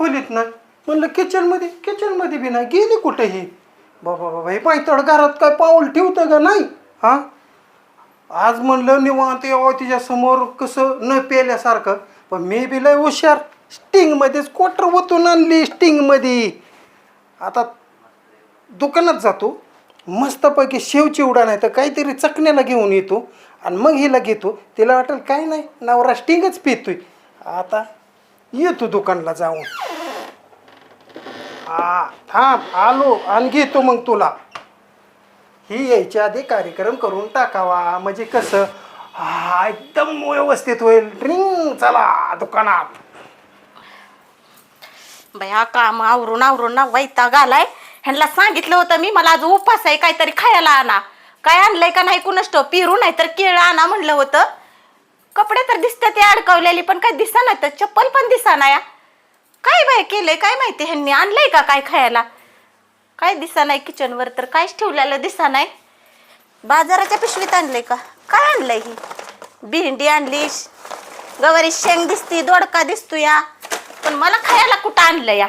खोलीत नाही म्हणलं किचनमध्ये किचनमध्ये बी नाही. गेली कुठे ही? बाबा बाबा हे पायतड घरात काय पाऊल ठेवतं का नाही? हां? आज म्हणलं निवांत यावं तिच्या समोर कसं न पेल्यासारखं. पण मी बी लय हुशार. स्टिंगमध्येच क्वार्टर ओतून आणली स्टिंगमध्ये आता दुकानात जातो. मस्तपैकी शेव चिवडा नाही तर काहीतरी चकण्याला घेऊन येतो. आणि मग हिला घेतो. तिला वाटेल काय नाही नवरा स्टिंगच पितोय. आता येतो दुकानला जाऊन. हा थांब आलो. आणि घेतो मग तुला. ही यायच्या आधी कार्यक्रम करून टाकावा. म्हणजे कसं? हा एकदम व्यवस्थित होईल. ड्रिंक चला दुकानात. बया काम आवरून आवरून ना वैताग आलाय. ह्यांना सांगितलं होतं मी मला आज उपास आहे काहीतरी खायला आणा. काय आणलंय का नाही कुणष्ट पिरू नाही तर केळं आणा म्हणलं होतं. कपडे तर दिसतात ते अडकवलेली पण काय दिसा नाही तर चप्पल पण दिसा ना या. काय बाय केलंय? काय माहिती ह्यांनी? आणलंय का काय खायला? काय दिसा नाही किचनवर तर? काहीच ठेवलेलं दिसा नाही. बाजाराच्या पिशवीत आणलंय का? काय आणलंय ही? भेंडी आणली गवारी शेंग दिसती दोडका दिसतो या. पण मला खायला कुठं आणलं या?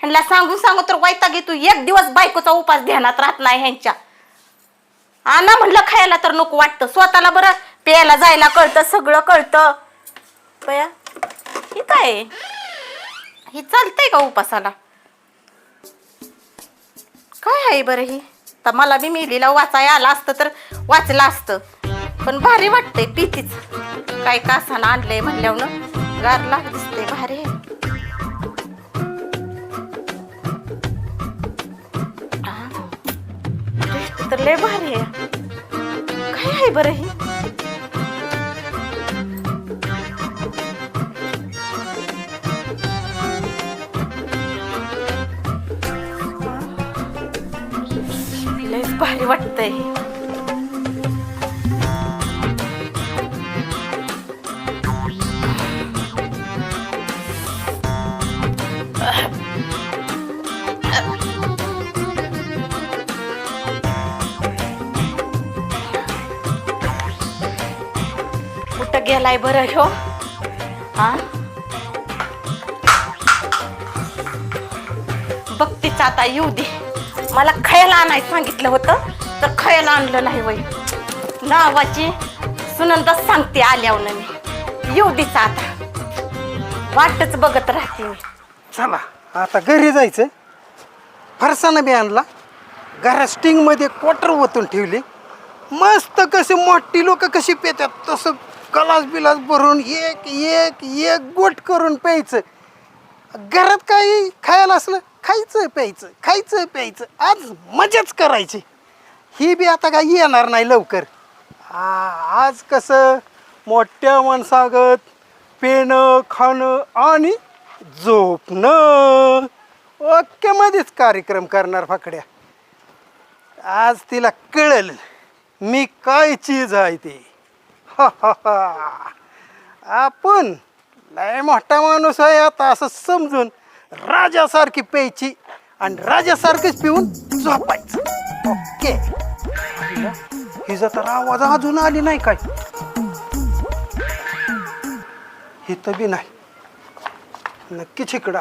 ह्यांना सांगून सांगू तर वैताग येतो एक दिवस बायकोचा उपास ध्यानात राहत नाही ह्यांच्या. आणा म्हणलं खायला तर नको वाटतं. स्वतःला बरं प्यायला जायला कळतं सगळं कळतं. बया ही काय आहे? ही चालतंय का उपासाला? काय आहे बरं ही? तर मला बी मेलीला वाचाय आलं असतं तर वाचलं असतं. पण भारी वाटतंय पितीच काय कासाला आणलंय म्हणल्यावर गारला दिसते भारी. आहे. तर लय भारी आहे. काय आहे बरं ही? वाटतंय कुठं गेलाय बरं ह्यो. हा? बघतीच आता येऊ दे. मला खायला आणायला सांगितलं होतं? तर खायला आणलं नाही वय? नावाची सुनंदा सांगते आल्यावर मी. येऊ देच आता. वाटच बघत राहते मी. चला आता घरी जायचं. फरसाना बी आणला. घरात स्टिंगमध्ये क्वार्टर ओतून ठेवली. मस्त कशी मोठी लोक कशी पेतात तसं गलास बिलास भरून एक एक एक गोट करून प्यायचं. घरात काही खायला असलं खायचं प्यायचं खायचं प्यायचं. आज मजाच करायची. ही बी आता काही येणार नाही लवकर. आ- आज कसं मोठ्या माणसागत पेणं खाणं आणि झोपणं. ओके मध्येच कार्यक्रम करणार फाकड्या. आज तिला कळल मी काय चीज आहे ते हा, हा, हा. आपण लय मोठा माणूस आहे आता असं समजून राजासारखी प्यायची आणि राजासारखंच पिऊन झोपायचं. ओके. तिचा तर आवाज अजून आली नाही काय? हिथं बी नाही. नक्की इकडा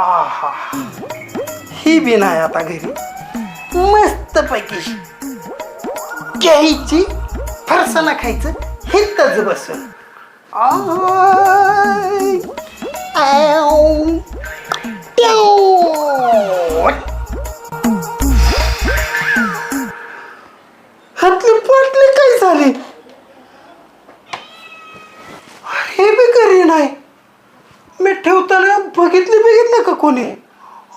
आहा. ही बी नाही आता घरी. मस्त पैकी घ्यायची फरसाना खायचं हिथंच बसून. आय, आय कोणी?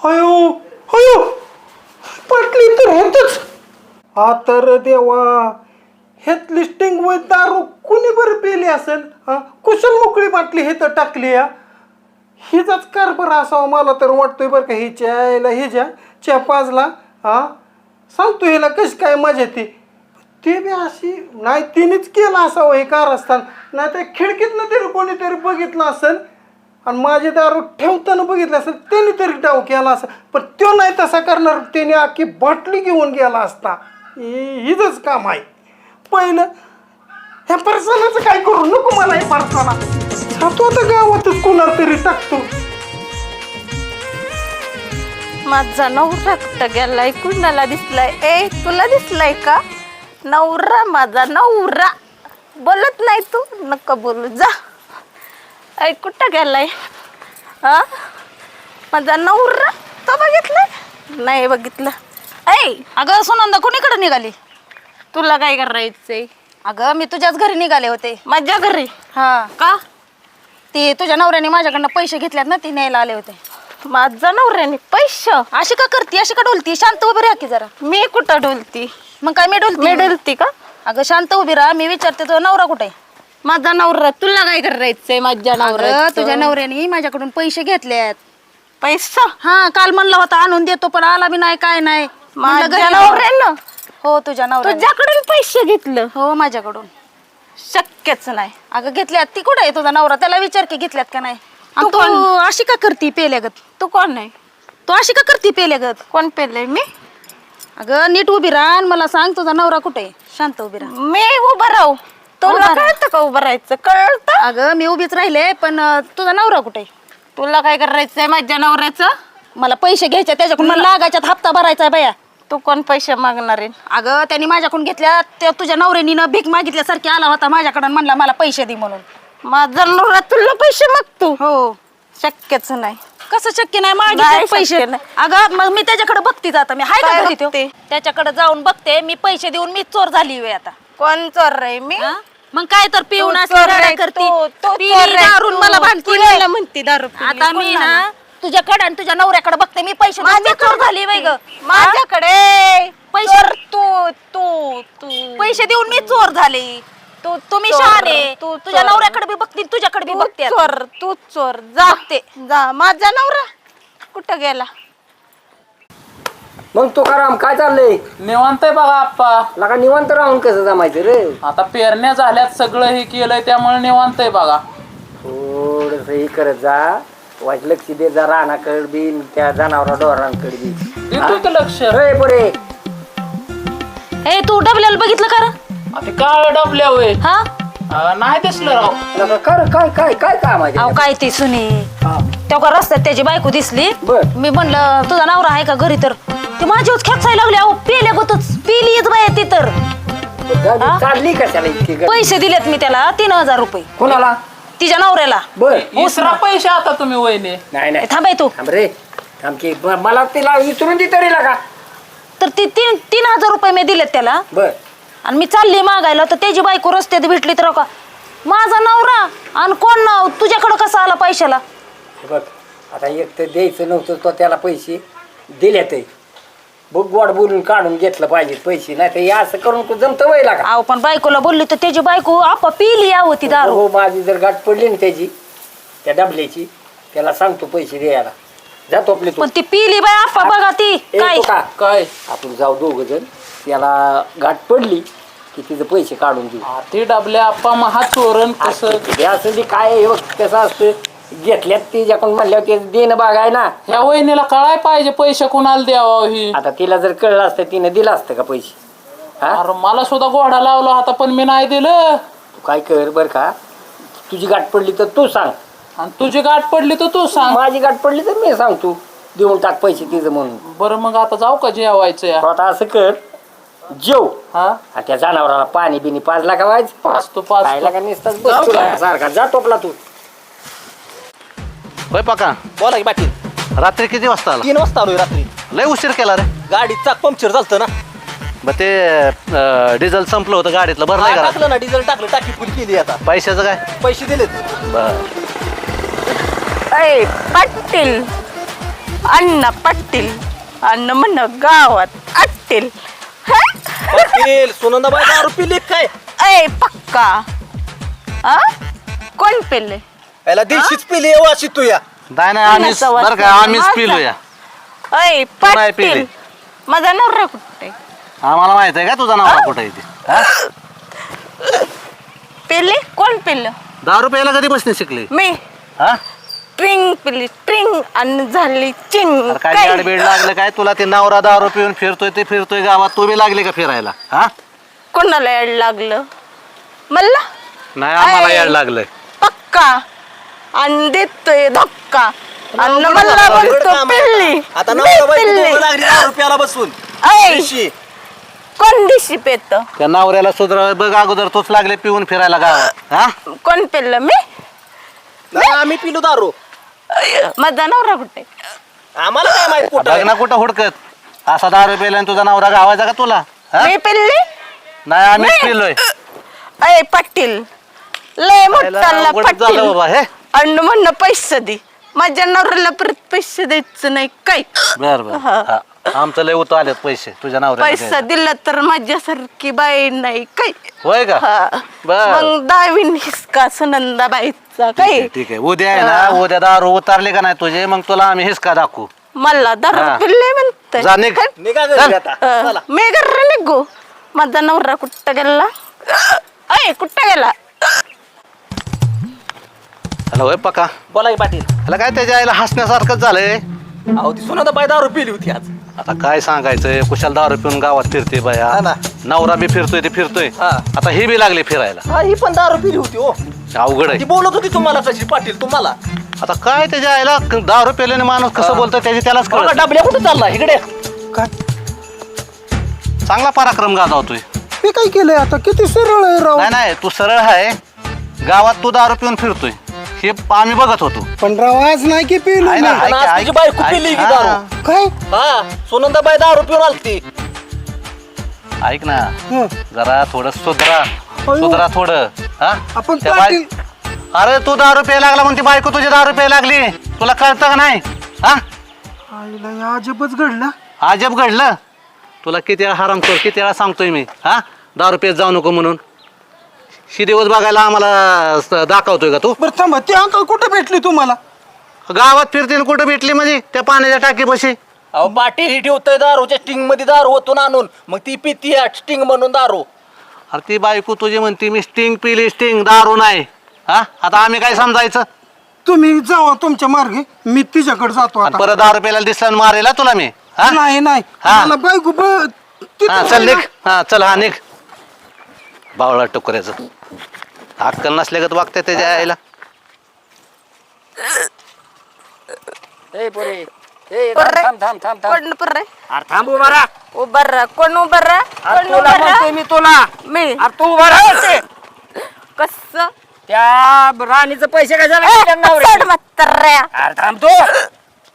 अयो अयो पटली तर होतच. हा तर देवा हेत लिस्टिंग व दारू कुणी बरं पेली असेल? हा? कुशल मोकळी बाटली हे तर टाकली या हिचाच कारभार असावा मला तर वाटतोय बरं का हिच्या यायला हिच्या च्या पाजला हा? सांगतो हिला कशी काय मजा ती ते बी अशी नाही तिनेच केलं असावं हे कारस्थान. नाही तर खिडकीतनं तरी कोणीतरी बघितलं असेल आणि माझे दारू ठेवताना बघितलं असेल त्याने तरी डाव केला असं पण तो नाही तसा करणार त्याने अख्खी बाटली घेऊन गेला असता. हि- हिचंच काम आहे. पहिलं ह्या परसानाचं काय करू? नको मला हे परसाना. तो आता गावातच कोणाला तरी टाकतो. माझा नवरा कुठं गेलाय? कुणाला दिसलाय? ए तुला दिसलाय का? नवरा माझा नवरा. बोलत नाही तू? नका बोलू. जा. ऐ कुठं गेलाय? हा माझा नवरा तो बघितलाय नाही बघितलं. ऐ अगं सुनंदा कोणीकडे निघाली? तुला काय करायचंय? अगं मी तुझ्याच घरी निघाले होते. माझ्या घरी? हा. का? ती तुझ्या नवऱ्याने माझ्याकडनं पैसे घेतल्यात ना ती न्यायला आले होते. माझा नवऱ्याने पैसे? अशी का करते? अशी का डोलती? शांत उभी राहा की जरा. मी कुठं डोलती? मग काय मी डोलती? मी डोलती का? अगं शांत उभी राहा. मी विचारते तुझा नवरा कुठे आहे? माझा नवरा तुला काय करायचंय माझ्या अगं नवरा तुझ्या नवऱ्याने माझ्याकडून पैसे घेतल्यात पैसा? हा काल म्हणला होता आणून देतो पण आला बी नाही काय नाही. म्हणलं माझ्या घरी. नवऱ्यानं? हो तुझ्या नवऱ्या तुझ्याकडून पैसे घेतलं? हो माझ्याकडून. शक्यच नाही. अगं घेतल्यात. ती कुठे आहे तुझा नवरा? त्याला विचार की घेतल्यात का नाही? आणि तू तू अशी का करती पेल्यागत तू कोण आहे? तू अशी का करती पेल्यागत कोण पेलय? मी? अगं नीट उभी राहा आणि मला सांग तुझा नवरा कुठे आहे? शांत उभी राहा. मी उभं राहू. तुला. कळतं का उभं राहायचं? कळतं. अगं मी उभीच राहिले पण अं, तुझा नवरा कुठे? तुला काय करायचंय माझ्या नवऱ्याचं? मला पैसे घ्यायचे त्याच्याकडून मला लागायच्यात हप्ता भरायचा आहे बाया. तू कोण पैसे मागणार आहे? अगं त्यांनी माझ्याकडून घेतल्या त्या तुझ्या नवऱ्यानी भीक मागितल्यासारखी आला होता माझ्याकडून म्हणला मला पैसे दे म्हणून. माझा नवरा तुला पैसे मागतो? हो. शक्यच नाही. कसं शक्य नाही? नाही मागितले शक्य पैसे नाही. अगं मग मी त्याच्याकडे बघतीच आता मी हाय काय का घरी? बघते? त्याच्याकडे जाऊन बघते. मी पैसे देऊन मी चोर झाली आता. कोण चोर रे मी? हा? मग काय तर पिऊन तू असली चोर रडा रे, करती तू- तू पिली चोर रे, दारून तू. मला भांडती. म्हणती दारू पिली? आता मी? ना तुझ्याकडे आणि तुझ्या नवऱ्याकडे बघते मी पैसे देऊन मी चोर झाली वय ग माझ्याकडे पैसे- चोर तू तू तू पैसे देऊन मी चोर झाले तू तुम्ही चोर, शहाणे तू तुझ्या चोर. नवऱ्याकडे बी बघते तुझ्याकडे बी तू बघते आता. चोर तू चोर जा ते जा माझा नवरा कुठं गेला मग तुकाराम काय चाललंय? निवांत आहे बघा आप्पा. लका निवांत राहून कसं जमायचं रे? आता पेरण्या झाल्यात सगळं हे केलंय त्यामुळे निवांत आहे बघा. थोडस हे करत जा. वाईट लक्ष दे जा रानाकडे बी न त्या जनावरा डोरांकडे बी. देतोय का लक्ष. अरे बरे ए तू डबल्याला बघितलं का रे? आता काळ डबल्या वय हा अं, नाही दिसलं राव. कर काय काय काय काम आहे अहो त्याच्यात? काय ती सुनी? हा, तेव्हा रस्त्यात त्याची बायको दिसली. बर. मी म्हणलं तुझा नवरा आहे का घरी तर? ती माझ्यावर खेचायला लागली अहो पेल्या गोतच. पिलीच बाय ती तर. इतकी ग- पैसे दिलेत मी त्याला तीन हजार रुपये. कोणाला? तिच्या नवऱ्याला. बर. इसरा. पैसे आता तुम्ही वहिने. नाही नाही. थांबाय तू. थांब रे. थांब की ब- मला तिला विचारून दे तरी लागा तर ती तीन तीन हजार रुपये मी दिलेत त्याला. बर. आणि मी चालली मागायला तर त्याची बायको रस्त्यात भेटली तर का? माझा नवरा आणि कोण नाव? तुझ्याकडं कसा आला पैशाला? हे बघ आता एक तर द्यायचं नव्हतं तो त्याला पैसे दिल्यात बघ गोड बोलून काढून घेतलं पाहिजे पैसे नाही तर हे असं करून जमतं वय लागा. अहो पण बायकोला बोलली तर त्याची बायको आपा पिली यावं ती दारू. हो माझी जर गाठ पडली ना त्याची त्या डबल्याची त्याला सांगतो पैसे द्यायला. जातो आपले तू. पण ती पिली बाय आपा बघा ती. ए, काय? तो का? काय? आपण जाऊ दोघ जण. त्याला गाठ पडली की तिचं पैसे काढून देऊ. हा, ते डबल्या आप्पा महा चोरण कसं? हे असं ते काय आहे, हे बघ कसं असतं. घेतल्यात तिच्याकडून म्हणल्यावर ते देणं बाग आहे ना. ह्या वहिनीला कळाय पाहिजे पैसे कुणाला द्यावा ही. आता तिला जर कळलं असतं तिने दिलं असतं का पैसे? हा? अरे मला सुद्धा घोडा लावला होता पण मी नाही दिलं. तू काय कर बर का? तुझी गाठ पडली तर तू सांग. आणि तुझी गाठ पडली तर तू सांग. माझी गाठ पडली तर मी सांगतो. देऊन टाक पैसे तिचं म्हणून. बरं मग आता जाऊ का जेवायचं या? तू आता असं कर जेव. हा? त्या जनावराला पाणी बिनी पाजला का व्हायचं? पाचतो पाचतो खायला का नुसताच बस तुला सारखा जा टोपला तू. होय पाका. बोला की पाटील. रात्री किती वाजता आला? तीन वाजता आलोय रात्री. लय उशीर केला रे. गाडी चाक पंक्चर झालतं ना. मग ते अं, डिझेल संपलं होतं गाडीतलं भरलंय हा, का टाकलं ना डिझेल टाकलं टाकी फुल केली आता. पैशाचं काय? पैसे दिलेत. बर. अय पाटील. अण्णा पाटील. अन्न म्हण गावात हा? पाटील सुनंदाबाई दारू पिली काय? अय पक्का. आ? कोण पेले? याला दिवशीच पिली वाशी तू या. नाही नाही आम्हीच माझा बरं का आम्हीच माझा. पिलोया. अय नाही पेले. पाटील माझा नवरा कुठे? आम्हाला माहीत आहे का तुझा नाव कुठे आहे ते? हा? पेले? कोण पेलं? दारू प्यायला कधी बसणे शिकली? मी. हा? ट्रिंग पिली ट्रिंग आणि झाली चिंग. काय गाडबीड लागलं काय? तुला ते नवरा दारू पिऊन फिरतोय ते फिरतोय गावात. तू बी लागली का फिरायला? हा? कोणाला याड लागलं? मला? नाही आम्हाला ऐ. याड लागलंय. पक्का? आणि देतोय धक्का आणि मला म्हणतो. पिल्ली. आता मी नवराबाई पिल्ली. दोघं लागली दारू प्यायला बसून. ऐ, दिवशी. कोण दिशी पेत? त्या नवऱ्याला सुधरा बघ अगोदर तोच लागले पिऊन फिरायला गावात. हा? कोण पेलं मी? नाही आम्ही पिलो दारू. माझा नवरा कुठे? आम्हाला काय माहीत बघ कुठं ना कुठं हुडकत. असा दारू आणि तुझा नवरा गावायचा का तुला? हा? मी पिल्ली? नाही आम्हीच नाही. पिलोय. अय पाटील. लय अवघड झालं पाटील बाबा हे. आणि म्हणणं पैसे दे. माझ्या नवऱ्याला परत पैसे द्यायचं नाही काय? बर बर. हा. हा. आमचं लय उतो आलेत पैसे. तुझ्या पैसा. दिला तर माझ्यासारखी बाई नाही काय? होय का? हा. बर. मग दावीन हिसका सुनंदाबाईचा ठीक आहे, काय ठीक आहे. उद्या आहे ना उद्या दारू उतारले का नाही तुझे मग तुला आम्ही हिसका दाखवू. मला दारू. पिल्ले म्हणते जा निघ. निघा घरी आता. चला. मी घर निघू. माझा नवरा कुठं गेला? अय कुठं गेला? हॅलो होय पका. बोला की पाटील. त्याला काय त्याच्या आईला हसण्यासारखंच झालंय? अहो ती सुनंदाबाई दारू पिली होती आज. आता काय सांगायचंय? कुशाल दारू पिऊन गावात फिरते बाया. हा ना. नवरा बी फिरतोय ते फिरतोय. हा. आता ही बी लागली फिरायला. हा ही पण दारू पिली होती हो. अवघड ती आहे बोलत होती तुम्हाला तशी पाटील तुम्हाला. आता काय त्याच्या आईला दारू पेल्याने माणूस कसं बोलतोय त्याची त्यालाच बघा कळत डबल्या कुठं चालला? इकडे. काय? चांगला पराक्रम गाजवतोय. मी काय केलंय आता? किती सरळ आहे राव? नाही नाही तू सरळ आहे. गावात तू दारू पिऊन फिरतोय. हे आम्ही बघत होतो. पण राव आज नाही की पिलो आहे ना, मी. ऐक- आणि आज तुझी ऐक- बायको पिली की हा. दारू? काय? हा सुनंदाबाई दारू पिऊन आलती. ऐक ना हं. जरा थोडं सुधरा. सुधरा थोडं हा? आपण त्या बाय- पाटील अरे तू दारू प्यायला लागला म्हणते बायको तुझी दारू प्यायला लागली. तुला कळतं का नाही? हा? आईला हे अजबच घडलं. अजब घडलं? तुला किती वेळा हराम कर किती वेळा सांगतोय मी हा? दारू पेत जाऊ नको म्हणून. शी दिवस बघायला आम्हाला स- दाखवतोय का तू? बरं थांबा ती अंकल कुठे भेटली तुम्हाला? गावात फिरतील कुठं भेटली म्हणजे? त्या पाण्याच्या टाकीपाशी. अहो पाटील ही ठेवतोय दारूच्या स्टिंगमध्ये दारू ओतून आणून. मग ती पिती स्टिंग म्हणून दारू. अरे ती बायको तुझी म्हणती मी स्टिंग पिली स्टिंग दारू नाही. हा? आता आम्ही काय समजायचं? तुम्ही जावा तुमच्या मार्गे मी तिच्याकडे जातो आणि आता. परत दारू प्यायला दिसला आणि मारेला तुला मी? हा? नाही नाही. हा. मला बायको ब- तिथं हा चल निघ. हा चल हा निघ. बावळा टोकऱ्याचं. अक्कल नसल्यागत वागतंय त्याच्या आईला. ए पोरे. ए पोरे. थांब थांब थांब थांब. कोण पर्रे अरे थांब उभा राहा. उभं राहा. कोण उभं राहा? अरे कोण तुला उभं राहा? म्हणतोय मी तुला. मी. अरे तू उभा राहा इथे. कस? त्या राणीचं पैसे कशाला घेतले नवऱ्याने? म्हाताऱ्या. अरे थांब तू.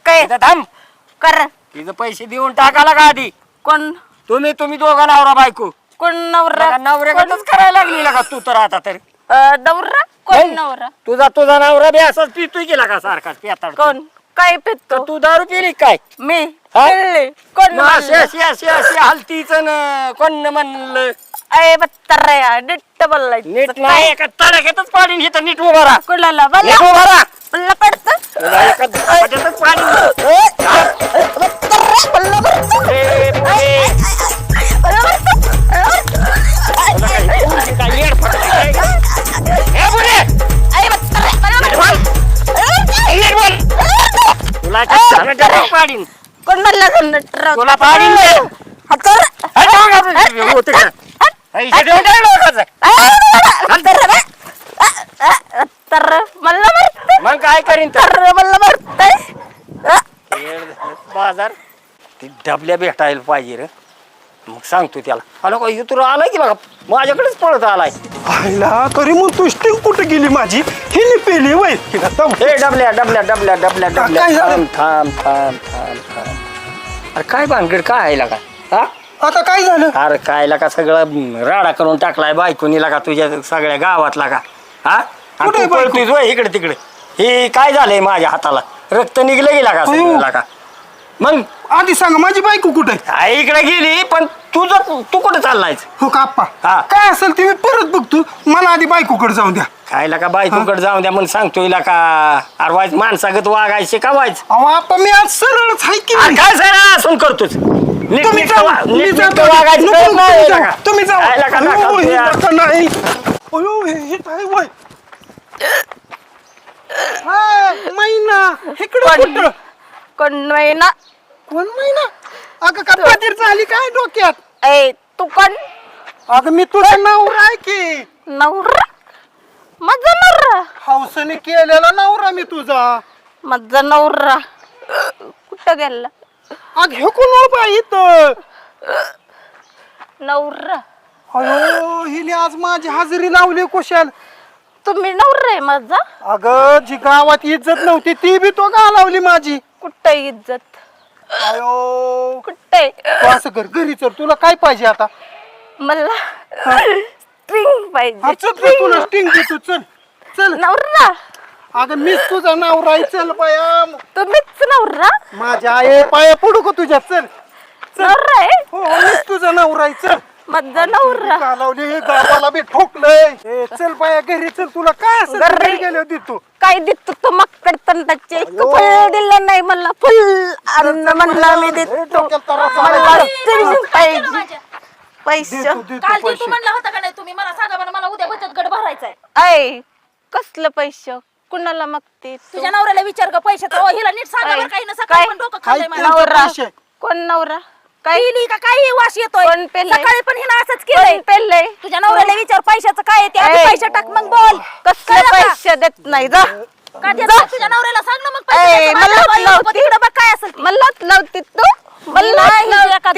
काय? इथं थांब. कर. तिचं पैसे देऊन टाकाला का आधी? कोण? तुम्ही तुम्ही दोघा नवरा बायको. कोण नवरा नवऱ्याकडच करायला लागली का तू तर आता तरी अं, नवरा कोण नाही. नवरा तुझा तुझा नवरा बी असाच पितोय गेला का सारखा पेताड कोण काय पितो तू दारू पिली काय मी हा? पिल्ली. कोण मग अशी म्हणलं? अशी अशी अशी हलतीच न कोण म्हणलं अय म्हाताऱ्या नीट बोलायचं नीट? नाही एका तडाख्यातच पाडीन नीट उभा राहा कुणाला नीट मला उभा राहा मला पडतं तुला एका धपाट्यातच पाडीन ए, पुढे. तुला पाडीन. कोण म्हणला नटराव? तुला पाडीन मी. हातर. अरे, बघ आपण होतं का? पैसे देऊन काय लोकांचं? तर मला मारते मग काय करीन तर? तर मला मारतय बाजार. ती डबल्या भेटायला पाहिजे रे. मग सांगतो त्याला. आलो का इथून आलाय की बघा? माझ्याकडेच पळत आलाय. आईला तरी मग तू स्टिंग कुठे गेली माझी? हिने पेली वय. हिला. हे डबल्या डबल्या डबल्या डबल्या डबल्या. झालं? थांब थांब थांब. अरे काय भानगड काय आहे का हा? आता काय झालं? अरे काय का सगळं राडा करून टाकलाय बायकोनी का तुझ्या सगळ्या गावातला का हा? आणि कुठे तू बायको? पळतोयस होय इकडे तिकडे. हे काय झालंय माझ्या हाताला? रक्त निघलं गेला का अयो. सगळं का मग? आधी सांगा माझी बायको कुठे? आहे? आई इकडे गेली पण तुझं तू कुठं चाललायस? हो का आप्पा? हा. काय असेल ते मी परत बघतो. मला आधी बायकोकडे जाऊन द्या. खायला का बायकोकडे जाऊन द्या म्हणून सांगतोय ला का अरे वाईच माणसागत वागायचे का वाईच अहो आप्पा मी आज सरळच आहे की अरे नाही काय सर असून करतोच नीट तुम्ही नीट जाऊ, वा- मी नीट जातो. नीट वागायचं नको, कळत नाही तुम्ही याला जाऊ, का? तुम्ही जाऊ. याला का अयो, हे? नका नाही. अयो, हे- हे काय वय? हा, मैना इकडे कुठं? कोण नाही ना कोण मैना अगं का पदर झाली काय डोक्यात? ए तू कोण? अगं मी तुझा नवरा आहे की? नवरा? माझा नवरा? हौसने केलेला नवरा मी तुझा. माझा नवरा. कुठं गेला? अग हे कोण उभा आहे इथं? नवरा. अयो हिने आज माझी हजेरी लावली कुशाल. तुम्ही नवरा आहे माझा? अगं जी गावात इज्जत नव्हती ती बी तो घालावली माझी. कुठं इज्जत? अयो. कुठे? तू असं कर घरी चल तुला काय पाहिजे आता? मला स्ट्रिंग हा, पाहिजे. चल तुला स्टिंग देतो चल चल. नवरा. अगं मीच तुझा नवरा आहे चल बाया. तुम्हीच नवरा? माझ्या आई पाया पडू का तुझ्या चल. नवरा आहे? हो हो, मीच तुझा नवरा आहे चल. माझा नवरा घालावली हे गावाला बी ठोकलंय. ए, चल बाया घरी चल तुला काय असं घरी? घरी गेले होती तू? काय देतो तो मक्कड तंडाचे. फुल दिलं नाही मला. फुल अन्न म्हणला मी ए, देतो. डोक्याला मला पाहिजे पैसे. काल तू पैसे. म्हणला होता का नाही तुम्ही मला सांगा बरं मला उद्या बचत गट भरायचा आहे. ऐ कसलं पैसे? कुणाला मागते तू? तुझ्या नवऱ्याला विचार का पैशाचा. हिला नीट सांगा बरं काही ना काय? सकाळी पण डोकं खाल्लंय काय मला. त्यांचे नवरा पैसे? कोण नवरा? काय पिली का काही वास येतोय कोण पेललंय? सकाळी पण हिनं असंच केलंय कोण पेललंय तुझ्या नवऱ्याला विचार पैशाचं काय आहे ते आधी. पैसे टाक मग बोल कसले कळलं का? पैसे देत नाही जा का? तुझ्या नवऱ्याला सांग ना मग पैसे मला द्यायचं. बाई, लावती. नको तिकडं बघ काय असेल ते. मला लावती तू मला एका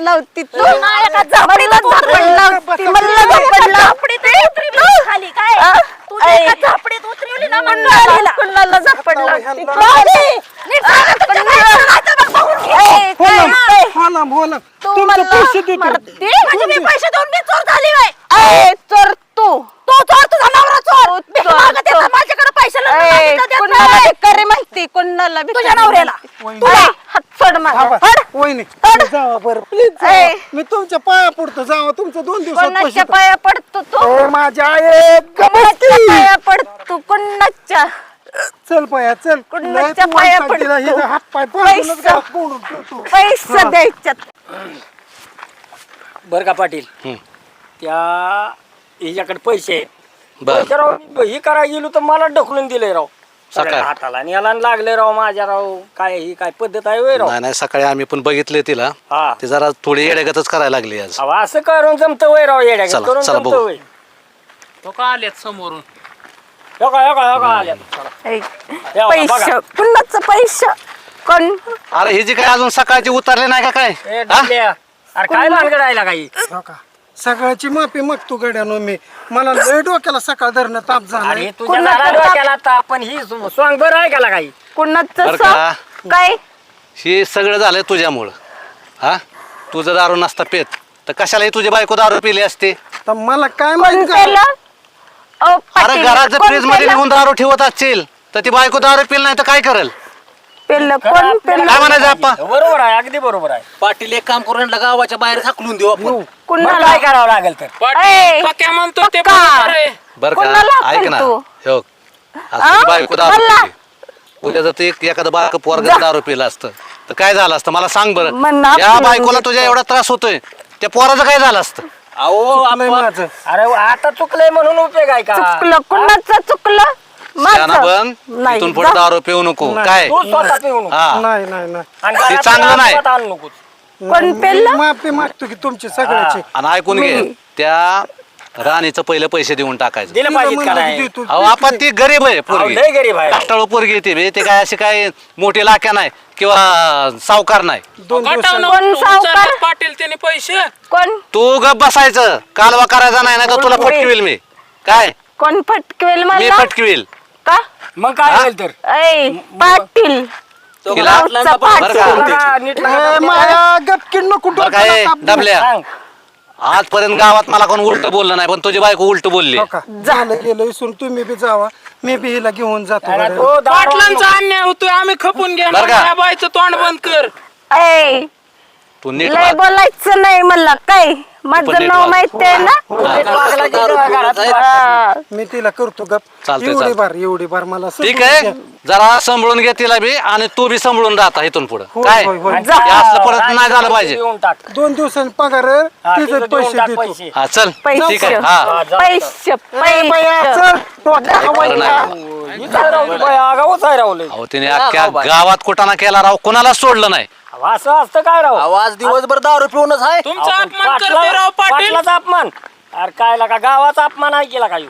लावती तू. मला. झापड लावती झापड लावती खाली काय. एका झापडीत उतरवली ना कुणाला झापड लावती हो? हो बोल. तुमचे पैसे देतो? म्हणजे मी पैसे देऊन मी चोर झाली ऐ, चोर तू तो चोर तुझा नवरा चोर तू भीक चोर, मागत येतो, चोर. माझ्याकडे पैसे लग्न ऐ, मागितलं देत कुणाला नाही. भिकारी माहिती कुणाला भिकारी तुझ्या नवऱ्याला. माहिती? तुला हात सोड माझा थांबा. सोड. वहिनी सोड. जावा बरं. प्लीज ऐ. मी तुमच्या पाया पडतो जावा. तुमचं दोन दिवसात पैसे कोणाच्या पाया पडतो तू? ओ, आई कुणाच्या पाया पडतो? कुणाच्या? चल पाया चल. लय तू पाया वैताग दिला, पडतो? हात पाय पाडूनच पैसा. घरात कोंडून ठेवतो. पैसे द्यायच्यात. बर का पाटील? त्या हिच्याकडे पैसे आहेत. बर. पैसे राव मी हे करायला गेलो तर मला ढकलून दिले राव. सकाळ. हाताला आणि याला लागले राव माझ्या राव काय ही काय पद्धत आहे होय राव नाही नाही सकाळी आम्ही पण बघितले तिला हा ते जरा थोडी येड्यागतच करायला लागली आज अहो, असं करून जमत वय राव येड्या चला, करून चला जमत बघू. वय तो का आल्यात समोरून हो का हो का हो का आल्यात. ऐ, या बघा, पैसे बघा. कुणाचं पैसे कोण अरे ही जी काय अजून सकाळची उतरले नाही का काय ए, हा? डबल्या. अरे काय भानगड आहे काही हो का? सकाळची माफी मागतो गड्यानो मी. मला लय डोक्याला सकाळ धरणं ताप झाला अरे तुझ्या नारा डोक्याला आता पण ही स्वांग बरं आहे का काही? बरं का? काय? हे सगळं झालंय तुझ्यामुळं. हा? तुझं दारू नसता पेत. तर कशाला ही तुझी बायको दारू पिली असते? तर मला काय कोण माहीत का पेलं अहो, अरे पाटील, कोण फ्रीजमध्ये? निघून दारू ठेवत असतील तर ती बायको दारू पिल नाही तर काय करेल? पेलं कोण म्हणायचं आप्पा बरोबर आहे अगदी बरोबर आहे. पाटील एक काम करून यांना गावाच्या बाहेर हाकलून देऊ आपण. मग कुणाला? काय करावं लागेल तर? ऐ, पाटील पक्या म्हणतो ते पक्का. बरोबर आहे. बर कोणाला ऐक ना. तू? हो. आज आ? तुझी बायको दारू मला? पिली उद्या जर ते एक एखादं बारक पोरग. दारू पिलं असतं. तर काय झालं असतं? मला सांग बरं. मना या बायकोला. तुझ्या एवढा त्रास होतोय. त्या पोराचं काय झालं असतं? अहो आपण माझं. अरे आता चुकलंय म्हणून उपयोग आहे का? चुकलं. कुणाचं चुकलं? त्यानं पण नाही तिथून पुढे जा. दारू पिऊ नको. काय? तू स्वतः पिऊ नको. हा. नाही नाही नाही. आणि ते घरात चांगलं नाही. अजिबात आणू नकोस. कोण पेलं मी माफी मागतो की तुमची सगळ्याची. आणि ऐकून घे त्या राणीचं पहिले पैसे देऊन टाकायचं. दिलं तिला पाहिजे का म्हणलं की नाही देतो. अहो आपण ती गरीब आहे अहो, पोरगी. लय गरीब आहे. कष्टाळू पोरगी येते बे. ते काय अशी काय मोठी लाख्या नाही किंवा सावकार नाही. दोन गटाव दिवसांनी नव्हतं, कोण सावकार? उचललं पाटील त्याने पैसे. कोण? तू गप बसायचं. कालवा करायचा नाही ना तर तुला फटकविल मी. काय? कोण फटकवेल मी मला फटकविल. का मग काय? होईल तर ऐ पाटील तिला गावचा बरं पाटील का? बघा, नीट ए, लगा. माया गपकीन नको बरं काय डोक्याला ताप देऊ. डबल्या. आजपर्यंत गावात मला कोण उलट बोललं नाही पण तुझी बायको उलट बोलली हो? झालं गेलं विसरून तुम्ही बी जावा मी बी हिला घेऊन जातो अरे बरं. तो दारू पाटलांचा अन्याय होतोय आम्ही खपून घ्या बरं का? बायचं तोंड बंद कर ऐ तू नीट लय वाग. बोलायचं नाही मला काय माझं नाव. माहिती आहे ना. मी तिला करतो गप. चालतंय, एवढी चालतंय. बार एवढी बार मला ठीक आहे. जरा सांभाळून घे तिला बी आणि तू बी सांभाळून राहता इथून पुढं. होय, काय? होय, होय. हे असलं परत नाही झालं पाहिजे. देऊन टाक. दोन दिवसांनी पगार तिचं देऊन पैसे टाक देतो. पैसे. हा चल. पैसे. ठीक आहे. हा. हा. पैसे ए, बाया, पैसे. चल, डोक्यात हवा बरं आहे. नाही. काय राहू दे, बाई, आगाऊच आहे राहुल. अहो तिने अख्ख्या गावात कुठाना केला राव कोणाला सोडलं नाही. असं असतं काय राहू आवाज दिवसभर दारू पिऊनच आहे. तुमचा अपमान करते राव पाटील. पाटलाचा अपमान. अरे काय लागा गावाचा अपमान आहे केला काय